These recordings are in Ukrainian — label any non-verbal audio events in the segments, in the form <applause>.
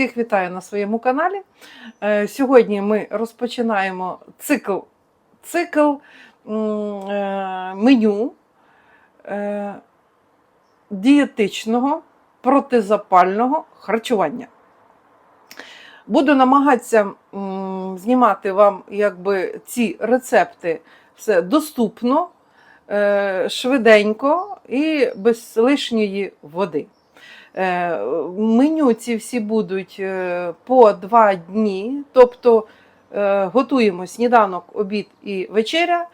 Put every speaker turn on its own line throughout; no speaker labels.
Всіх вітаю на своєму каналі. Е, Сьогодні ми розпочинаємо цикл, цикл е, меню е, дієтичного протизапального харчування. Буду намагатися знімати вам якби, ці рецепти все доступно, швиденько і без лишньої води. Е, Меню ці всі будуть е, по два дні, тобто е, готуємо сніданок, обід і вечеря.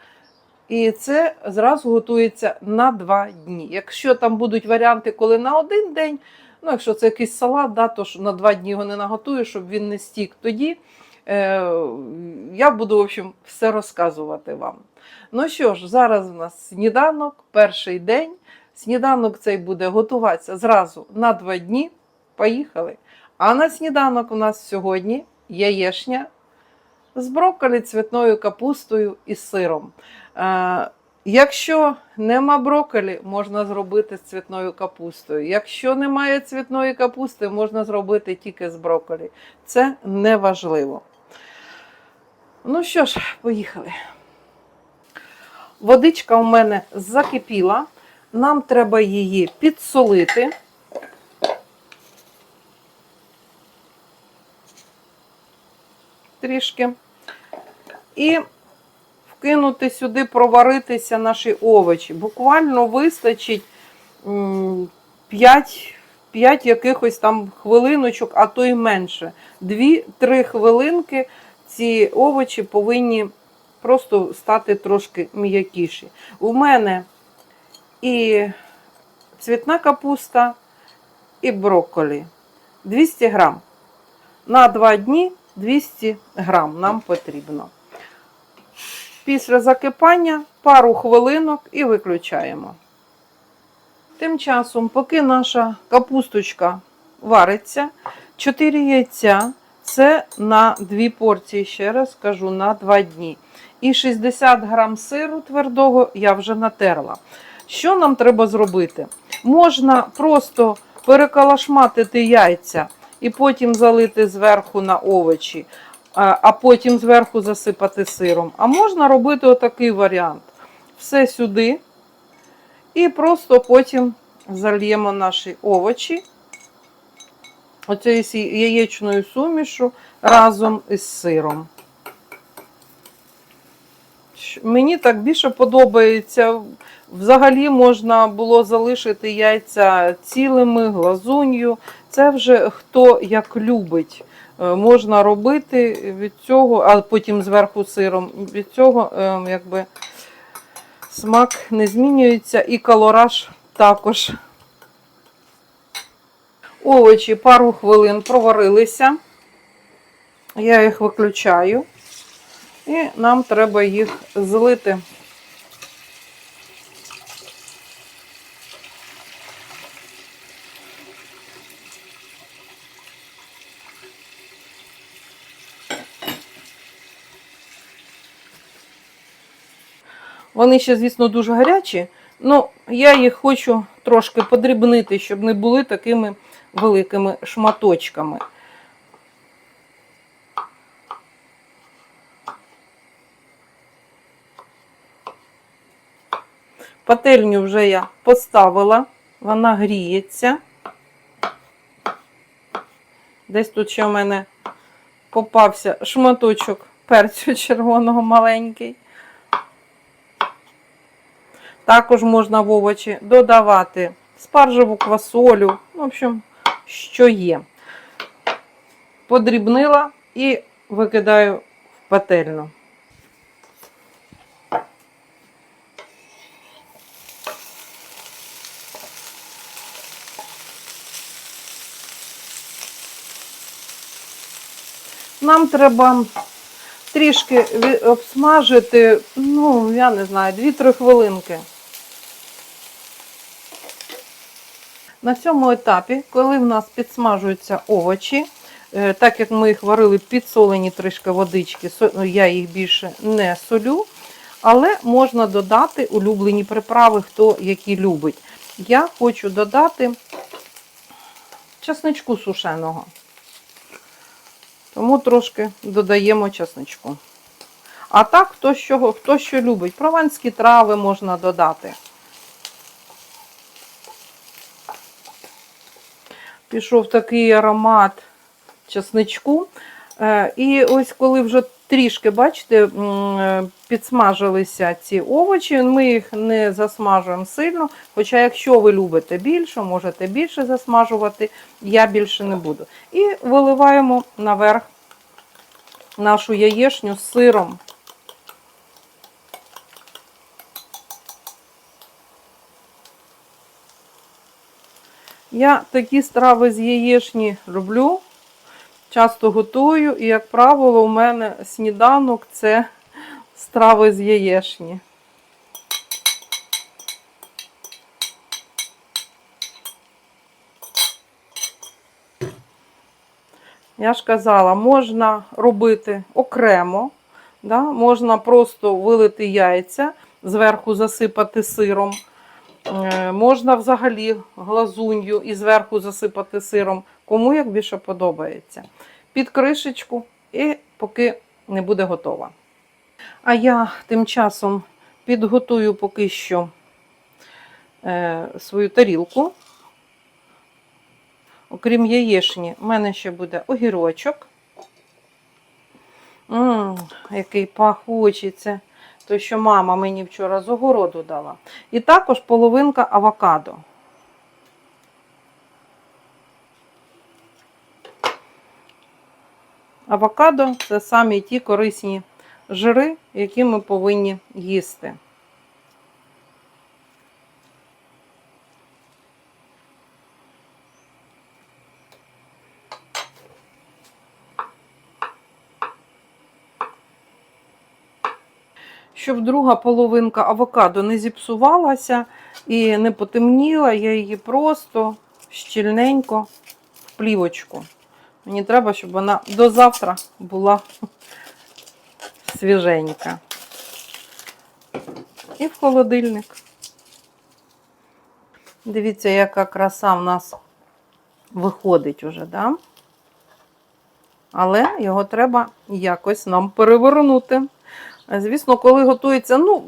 І це зразу готується на два дні. Якщо там будуть варіанти, коли на один день, ну якщо це якийсь салат, да, то на два дні його не наготую, щоб він не стік, тоді я буду в общем, все розказувати вам. Ну що ж, зараз у нас сніданок, перший день. Сніданок цей буде готуватися зразу на два дні. Поїхали. А на сніданок у нас сьогодні яєшня з брокколі, цвітною капустою і сиром. Е, якщо нема брокколі, можна зробити з цвітною капустою. Якщо немає цвітної капусти, можна зробити тільки з брокколі. Це не важливо. Ну що ж, поїхали. Водичка у мене закипіла. Нам треба її підсолити. Трішки. І вкинути сюди, проваритися наші овочі. Буквально вистачить 5, 5 якихось там хвилиночок, а то й менше. 2-3 хвилинки ці овочі повинні просто стати трошки м'якіші. У мене і цвітна капуста, і брокколі. 200 грам. На 2 дні 200 грам нам потрібно. Після закипання пару хвилинок і виключаємо. Тим часом, поки наша капусточка вариться, 4 яйця це на 2 порції, ще раз кажу, на 2 дні. І 60 грам сиру твердого я вже натерла. Що нам треба зробити? Можна просто перекалашматити яйця і потім залити зверху на овочі, а потім зверху засипати сиром. А можна робити отакий варіант. Все сюди. І просто потім зальємо наші овочі оцією яєчною сумішу разом із сиром. Мені так більше подобається. Взагалі можна було залишити яйця цілими, глазунью. Це вже хто як любить. Е, Можна робити від цього, а потім зверху сиром. Від цього е, якби смак не змінюється і колораж також. Овочі пару хвилин проварилися. Я їх виключаю. І нам треба їх злити. Вони ще, звісно, дуже гарячі, але я їх хочу трошки подрібнити, щоб не були такими великими шматочками. Пательню вже я поставила, вона гріється. Десь тут ще в мене попався шматочок перцю <laughs> червоного маленький. Також можна в овочі додавати спаржеву квасолю, в общем, що є. Подрібнила і викидаю в пательну. Нам треба трішки обсмажити, ну, я не знаю, 2-3 хвилинки. На цьому етапі, коли в нас підсмажуються овочі, е, так як ми їх варили підсолені трішки водички, ну, я їх більше не солю, але можна додати улюблені приправи, хто які любить. Я хочу додати чесничку сушеного. Тому трошки додаємо чесничку. А так, хто що, хто що любить. Прованські трави можна додати. Пішов такий аромат чесничку. Е, І ось коли вже трішки, бачите, підсмажилися ці овочі, ми їх не засмажуємо сильно. Хоча, якщо ви любите більше, можете більше засмажувати, я більше не буду. І виливаємо наверх нашу яєшню з сиром. Я такі страви з яєшні люблю, часто готую, і, як правило, у мене сніданок це страви з яєшні. Я ж казала, можна робити окремо, да? можна просто вилити яйця, зверху засипати сиром. Е, Можна взагалі глазунью і зверху засипати сиром, кому як більше подобається. Під кришечку і поки не буде готова. А я тим часом підготую поки що е, свою тарілку. Окрім яєшні, в мене ще буде огірочок. Мм, який пахучий це. То, що мама мені вчора з огороду дала. І також половинка авокадо. Авокадо це самі ті корисні жири, які ми повинні їсти. Щоб друга половинка авокадо не зіпсувалася і не потемніла, я її просто щільненько в плівочку. Мені треба, щоб вона до завтра була свіженька. І в холодильник. Дивіться, яка краса в нас виходить уже, да? Але його треба якось нам перевернути. Звісно, коли готується, ну,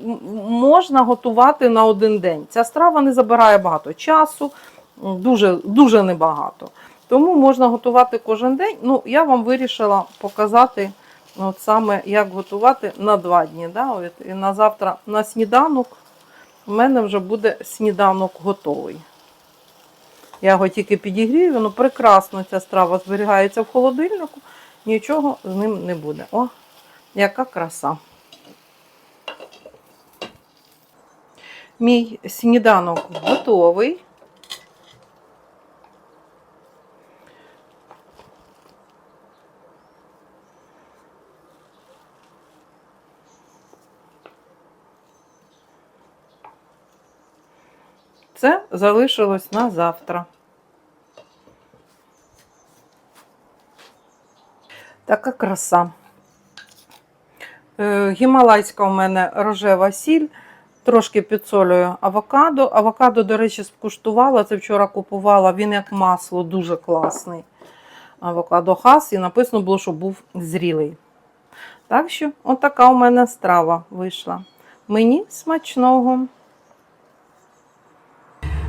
можна готувати на один день. Ця страва не забирає багато часу, дуже, дуже небагато. Тому можна готувати кожен день. Ну, я вам вирішила показати от саме, як готувати на два дні. Да? От, і на завтра на сніданок у мене вже буде сніданок готовий. Я його тільки підігрію, воно прекрасно ця страва зберігається в холодильнику, нічого з ним не буде. О, яка краса! Мій сніданок готовий. Це залишилось на завтра. Така краса. Е, Гімалайська у мене рожева сіль. Трошки підсолюю авокадо. Авокадо, до речі, скуштувала. Це вчора купувала. Він як масло, дуже класний. Авокадо хас, і написано було, що був зрілий. Так що, отака у мене страва вийшла. Мені смачного.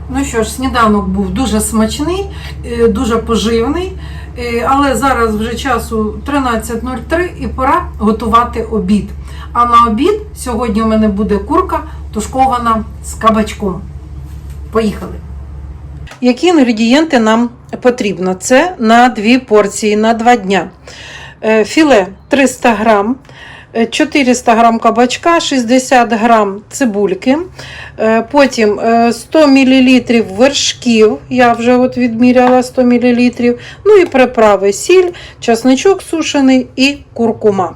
Ну що ж, сніданок був дуже смачний, е, дуже поживний. Е, Але зараз вже часу 13.03 і пора готувати обід. А на обід сьогодні у мене буде курка тушкована з кабачком. Поїхали. Які інгредієнти нам потрібно? Це на дві порції на два дня. Е, Філе 300 грам, е, 400 грам кабачка, 60 грам цибульки, е, потім е, 100 мл вершків, я вже от відміряла 100 мл, ну і приправи сіль, часничок сушений і куркума.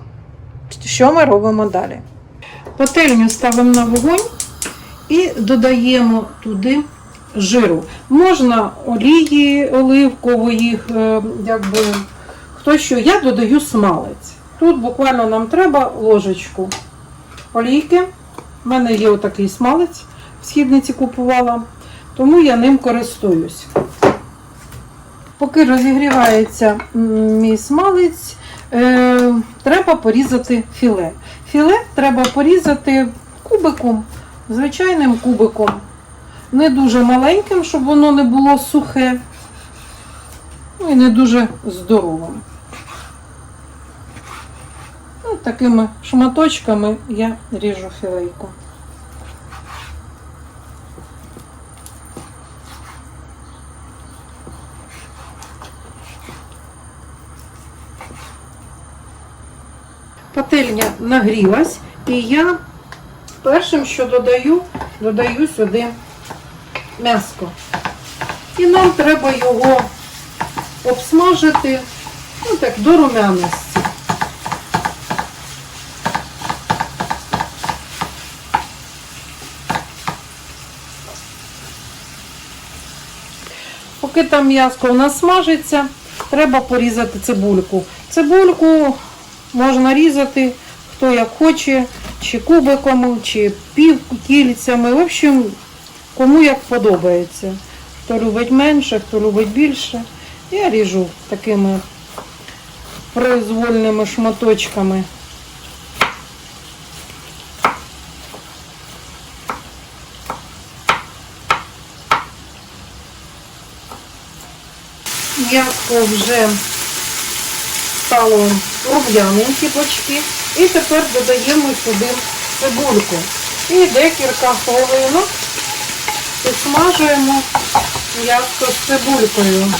Що ми робимо далі? Пательню ставимо на вогонь і додаємо туди жиру. Можна олії оливкової, е, якби хто що. Я додаю смалець. Тут буквально нам треба ложечку олійки. У мене є отакий смалець, в східниці купувала, тому я ним користуюсь. Поки розігрівається мій смалець, е, треба порізати філе. Філе треба порізати кубиком, звичайним кубиком. Не дуже маленьким, щоб воно не було сухе. Ну і не дуже здоровим. Ну, такими шматочками я ріжу філейку. Пательня нагрілась, і я першим, що додаю, додаю сюди м'яско. І нам треба його обсмажити ну, так, до румяності. Поки там м'яско у нас смажиться, треба порізати цибульку. Цибульку можна різати хто як хоче, чи кубиками, чи півкільцями. В общем, кому як подобається. Хто любить менше, хто любить більше. Я ріжу такими произвольними шматочками. М'ясо вже стало рум'яненькі бочки. І тепер додаємо сюди цибульку. І декілька хвилинок підсмажуємо м'ясо з цибулькою.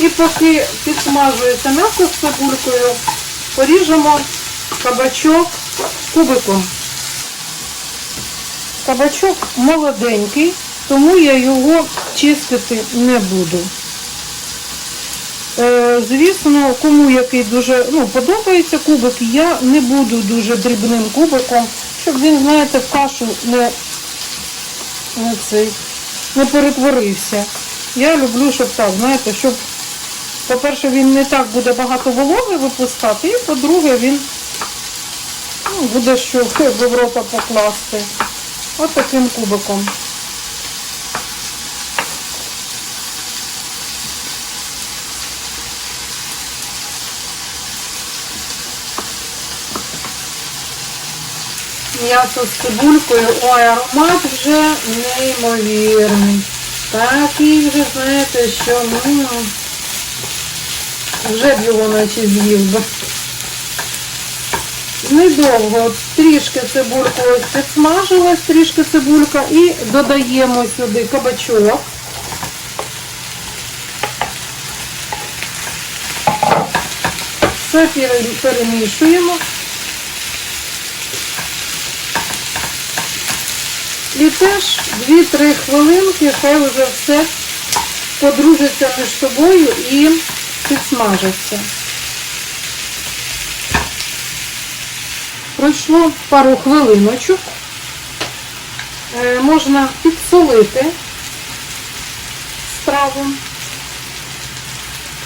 І поки підсмажується м'ясо з цибулькою, поріжемо кабачок кубиком. Кабачок молоденький, тому я його чистити не буду. Е, Звісно, кому який дуже ну, подобається кубик, я не буду дуже дрібним кубиком, щоб він, знаєте, в кашу не, не, цей, не перетворився. Я люблю, щоб так, знаєте, щоб, по-перше, він не так буде багато вологи випускати, і по-друге, він ну, буде що в рота покласти. Ось таким кубиком. М'ясо з цибулькою, ой, аромат вже неймовірний. Такий вже, знаєте, що ну, вже б його наче з'їв би. Недовго, трішки цибулька ось підсмажилась, трішки цибулька і додаємо сюди кабачок. Все перемішуємо. І теж 2-3 хвилинки, хай вже все подружиться між собою і підсмажиться. Пройшло пару хвилиночок. Е, Можна підсолити страву.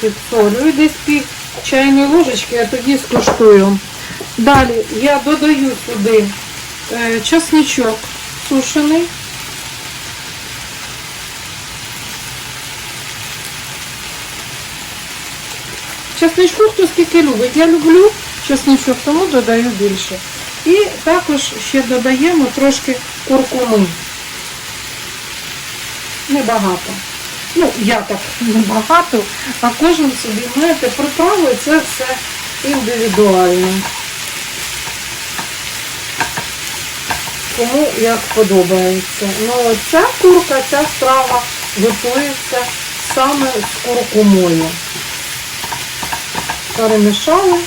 Підсолюю десь пів чайної ложечки, а тоді скуштую. Далі я додаю сюди е, часничок сушений. Часничку хто скільки любить. Я люблю часничок, тому додаю більше. І також ще додаємо трошки куркуми. Небагато. Ну, я так <laughs> небагато, а кожен собі, знаєте, приправи це все індивідуально. Кому як подобається. Ну, ця курка, ця страва готується саме з куркумою. Перемішали.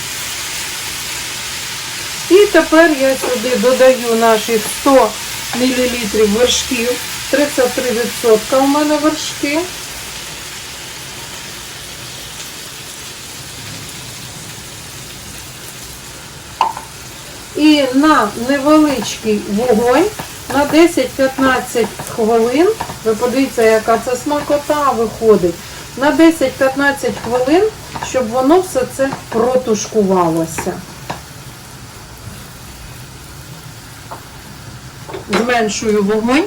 І тепер я сюди додаю наші 100 мл вершків. 33% у мене вершки. І на невеличкий вогонь на 10-15 хвилин, ви подивіться, яка це смакота виходить, на 10-15 хвилин, щоб воно все це протушкувалося. Зменшую вогонь,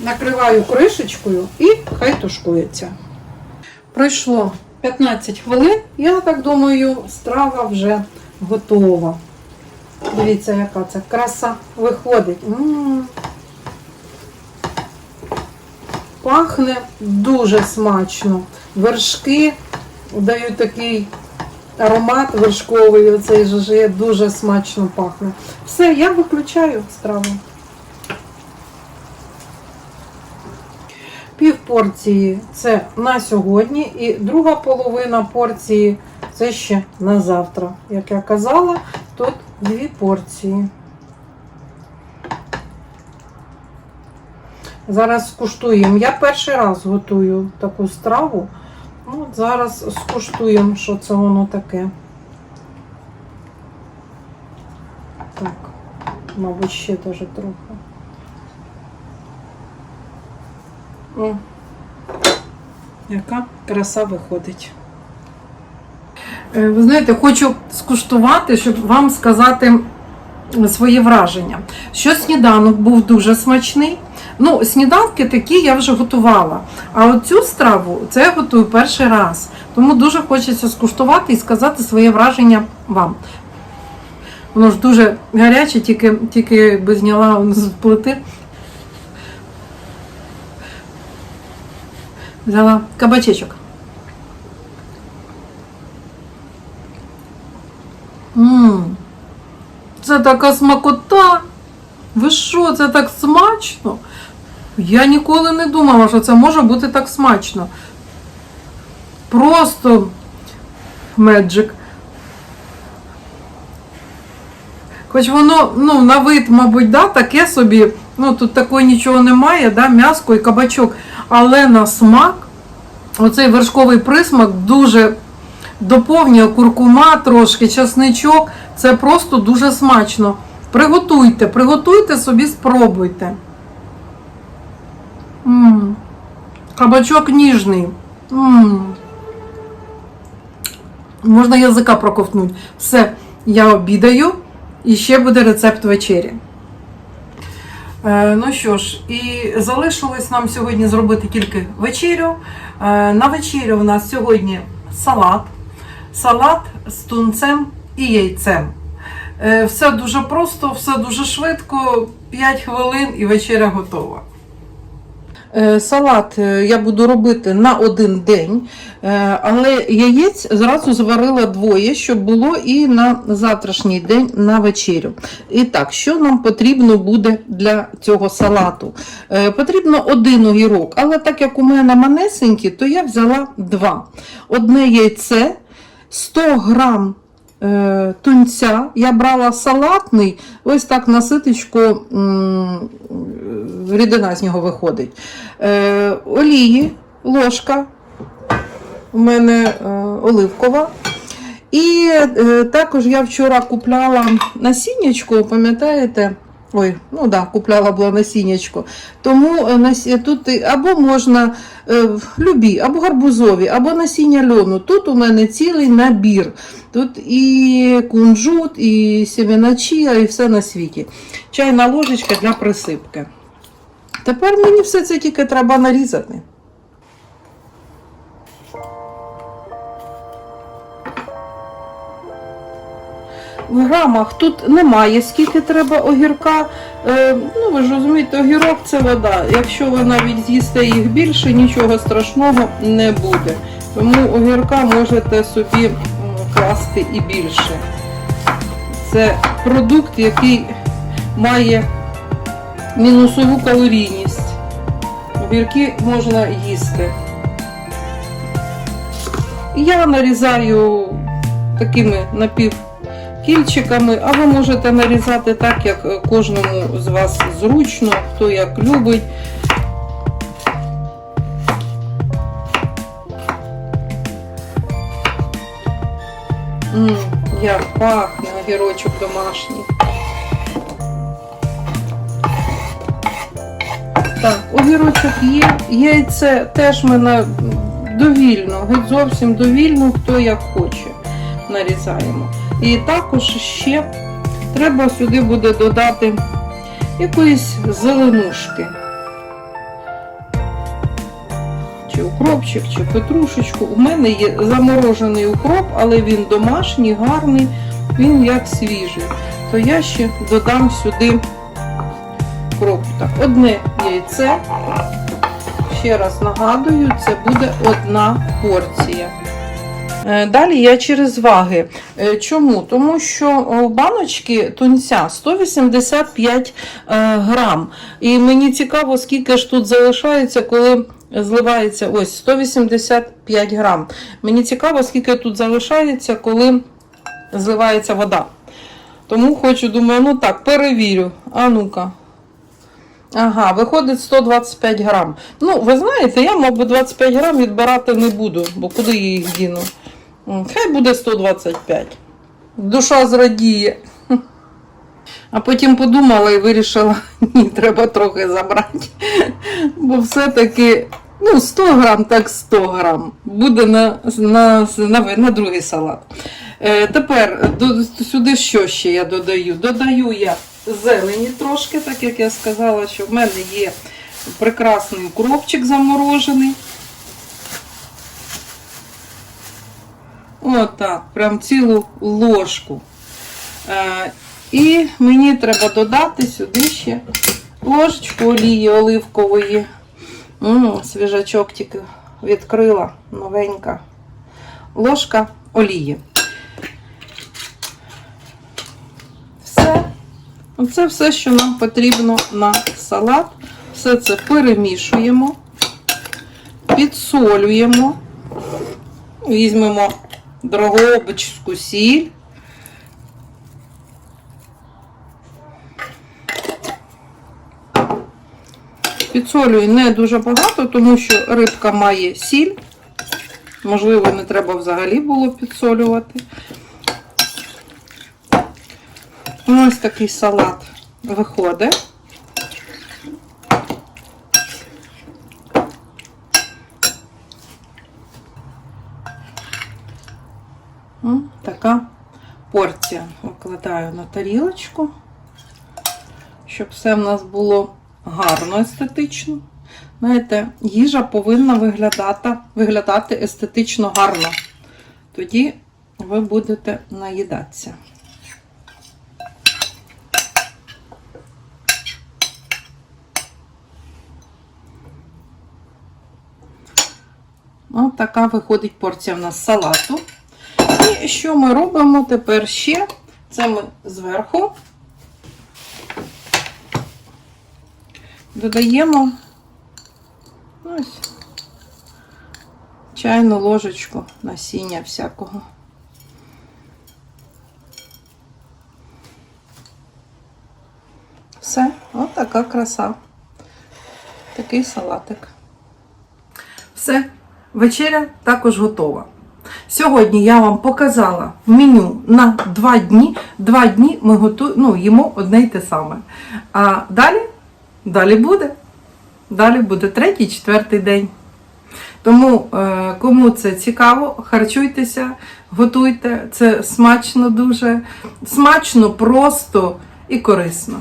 накриваю кришечкою і хай тушкується.
Пройшло 15 хвилин. Я так думаю, страва вже готова. Дивіться, яка це краса виходить. М. Пахне дуже смачно. Вершки дають такий аромат вершковий, оцей же дуже смачно пахне. Все, я виключаю страву. Пів порції це на сьогодні, і друга половина порції це ще на завтра. Як я казала, тут дві порції. Зараз скуштуємо. Я перший раз готую таку страву. Ну, зараз скуштуємо, що це воно таке. Так, мабуть, ще даже трохи. О, яка краса виходить. Е, Ви знаєте, хочу скуштувати, щоб вам сказати свої враження. Що сніданок був дуже смачний. Ну, сніданки такі я вже готувала. А от цю страву це я готую перший раз. Тому дуже хочеться скуштувати і сказати своє враження вам. Воно ж дуже гаряче, тільки, тільки якби зняла з плити. Взяла кабачечок. Ммм, це така смакота. Ви що, це так смачно? Я ніколи не думала, що це може бути так смачно. Просто меджик. Хоч воно, ну, на вид, мабуть, да, таке собі, ну тут такого нічого немає, да, м'яско і кабачок. Але на смак, оцей вершковий присмак дуже доповнює куркума трошки, часничок. Це просто дуже смачно. Приготуйте, приготуйте собі, спробуйте. М, Кабачок ніжний. М. Можна язика проковтнути. Все, я обідаю і ще буде рецепт вечері. Е, ну що ж, і залишилось нам сьогодні зробити тільки вечерю. Е, на вечерю у нас сьогодні салат, салат з тунцем і яйцем. Е, Все дуже просто, все дуже швидко, 5 хвилин і вечеря готова. Е, Салат е, я буду робити на один день, але яєць зразу зварила двоє, щоб було і на завтрашній день на вечерю. І так, що нам потрібно буде для цього салату? Потрібно один огірок, але так як у мене манесенькі, то я взяла два. Одне яйце, 100 грам е, тунця. Я брала салатний, ось так на ситочку рідина з нього виходить. Е, олії, ложка, у мене е, оливкова. І е, також я вчора купляла насіннячко, пам'ятаєте? Ой, ну да, купляла була насіннячко. Тому е, тут або можна е, любі, або гарбузові, або насіння льону. Тут у мене цілий набір. Тут і кунжут, і сімена чія, і все на світі. Чайна ложечка для присипки. Тепер мені все це тільки треба нарізати. Грамах тут немає, скільки треба огірка. Е, ну, ви ж розумієте, огірок це вода. Якщо ви навіть з'їсте їх більше, нічого страшного не буде. Тому огірка можете собі класти і більше. Це продукт, який має мінусову калорійність. Огірки можна їсти. Я нарізаю такими напівкільчиками, а ви можете нарізати так, як е, кожному з вас зручно, хто як любить. М, як пахне огірочок домашній. Так, огірочок є, яйце теж мене довільно, геть зовсім довільно, хто як хоче, нарізаємо. І також ще треба сюди буде додати якоїсь зеленушки. Чи
чи укропчик, чи петрушечку. У мене є заморожений укроп, але він домашній, гарний, він як свіжий. То я ще додам сюди укроп. Так, одне яйце. Ще раз нагадую, це буде одна порція. Е, Далі я через ваги. Е, Чому? Тому що у баночки тунця 185 е, грам. І мені цікаво, скільки ж тут залишається, коли зливається ось 185 грам. Мені цікаво, скільки тут залишається, коли зливається вода. Тому хочу, думаю, ну так, перевірю. А ну-ка. Ага, виходить 125 грам. Ну, ви знаєте, я, мабуть, 25 грам відбирати не буду, бо куди я їх діну? Хай буде 125. Душа зрадіє. А потім подумала і вирішила, <laughs> ні, треба трохи забрати. Бо все-таки ну, 100 грам, так 100 грам. Буде на, на, на, на другий салат. Е, тепер до, сюди що ще я додаю? Додаю я зелені трошки, так як я сказала, що в мене є прекрасний укропчик заморожений. Отак, прям цілу ложку. Е, і мені треба додати сюди ще ложечку олії оливкової. Свіжачок тільки відкрила, новенька. Ложка олії. Все. Оце все, що нам потрібно на салат. Все це перемішуємо, підсолюємо, візьмемо дрогобичську сіль. Підсолюю не дуже багато, тому що рибка має сіль. Можливо, не треба взагалі було підсолювати. Ось такий салат виходить. М, Така порція викладаю на тарілочку, щоб все в нас було гарно естетично. Знаєте, їжа повинна виглядати, виглядати естетично гарно. Тоді ви будете наїдатися. Ось така виходить порція в нас салату. І що ми робимо тепер ще? Це ми зверху додаємо ось чайну ложечку насіння всякого. Все, от краса. Такий салатик. Все, вечеря також готова. Сьогодні я вам показала меню на два дні. Два дні ми готуємо, ну, їмо одне й те саме. А далі, далі буде. Далі буде третій, четвертий день. Тому, е, кому це цікаво, харчуйтеся, готуйте. Це смачно дуже. Смачно, просто і корисно.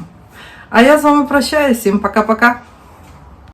А я з вами прощаюся. Всім пока-пока.